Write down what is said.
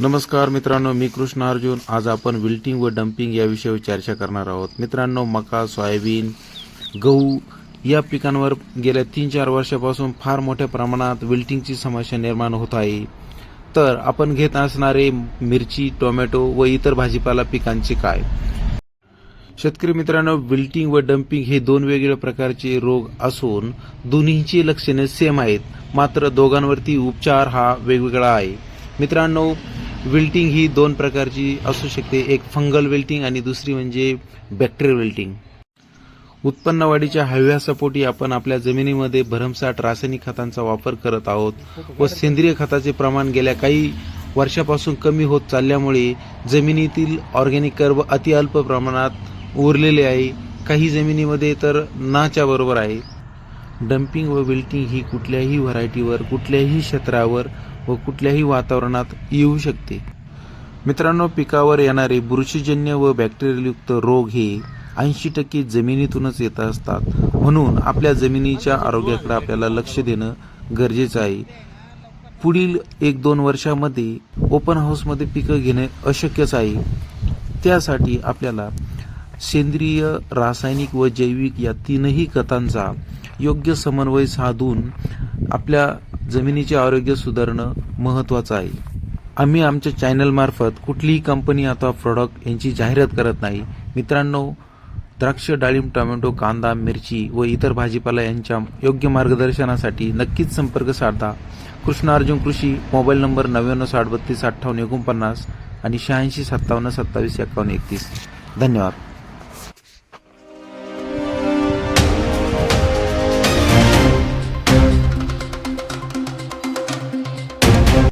नमस्कार मित्रांनो मी कृष्ण अर्जुन. आज आपण विल्टिंग व डम्पिंग या विषयावर चर्चा करणार आहोत. मित्रांनो मका सोयाबीन गहू या पिकांवर गेल्या तीन चार वर्षापासून फार मोठ्या प्रमाणात विल्टिंगची समस्या निर्माण होत आहे. तर आपण घेत असणारे मिरची टोमॅटो व इतर भाजीपाला पिकांचे काय? शेतकरी मित्रांनो विल्टिंग व डम्पिंग हे दोन वेगवेगळ्या प्रकारचे रोग असून दोन्हीची लक्षणे सेम आहेत. मात्र दोघांवरती उपचार हा वेगवेगळा आहे. मित्रांनो विल्टिंग ही दोन प्रकारची असू शकते. एक फंगल विल्टिंग आणि दुसरी म्हणजे बॅक्टेरियल विल्टिंग. उत्पन्न वाढीच्या हव्यासापोटी आपण आपल्या जमिनीमध्ये भरमसाठ रासायनिक खतांचा वापर करत आहोत व सेंद्रिय खताचे प्रमाण गेल्या काही वर्षापासून कमी होत चालल्यामुळे जमिनीतील ऑर्गॅनिक कर्व अतिअल्प प्रमाणात उरलेले आहे. काही जमिनीमध्ये तर नाच्या बरोबर आहे. डम्पिंग व विल्टिंग ही कुठल्याही व्हरायटीवर कुठल्याही क्षेत्रावर व कुठल्याही वातावरणात येऊ शकते. मित्रांनो पिकावर येणारे बुरशीजन्य व बॅक्टेरियलयुक्त रोग हे ऐंशी टक्के जमिनीतूनच येत असतात. म्हणून आपल्या जमिनीच्या आरोग्याकडे आपल्याला लक्ष देणं गरजेचं आहे. पुढील एक दोन वर्षामध्ये ओपन हाऊसमध्ये पिकं घेणे अशक्यच आहे. त्यासाठी आपल्याला सेंद्रिय रासायनिक व जैविक या तीनही खतांचा योग्य समन्वय साधून आपल्या जमिनीचे आरोग्य सुधारणं महत्त्वाचं आहे. आम्ही आमच्या चॅनलमार्फत कुठलीही कंपनी अथवा प्रॉडक्ट यांची जाहिरात करत नाही. मित्रांनो द्राक्ष डाळिंब टोमॅटो कांदा मिरची व इतर भाजीपाला यांच्या योग्य मार्गदर्शनासाठी नक्कीच संपर्क साधा. कृष्ण अर्जुन कृषी मोबाईल नंबर नव्याण्णव साठ बत्तीस अठ्ठावन्न एकोणपन्नास आणि शहाऐंशी सत्तावन्न सत्तावीस एकावन्न एकतीस. धन्यवाद.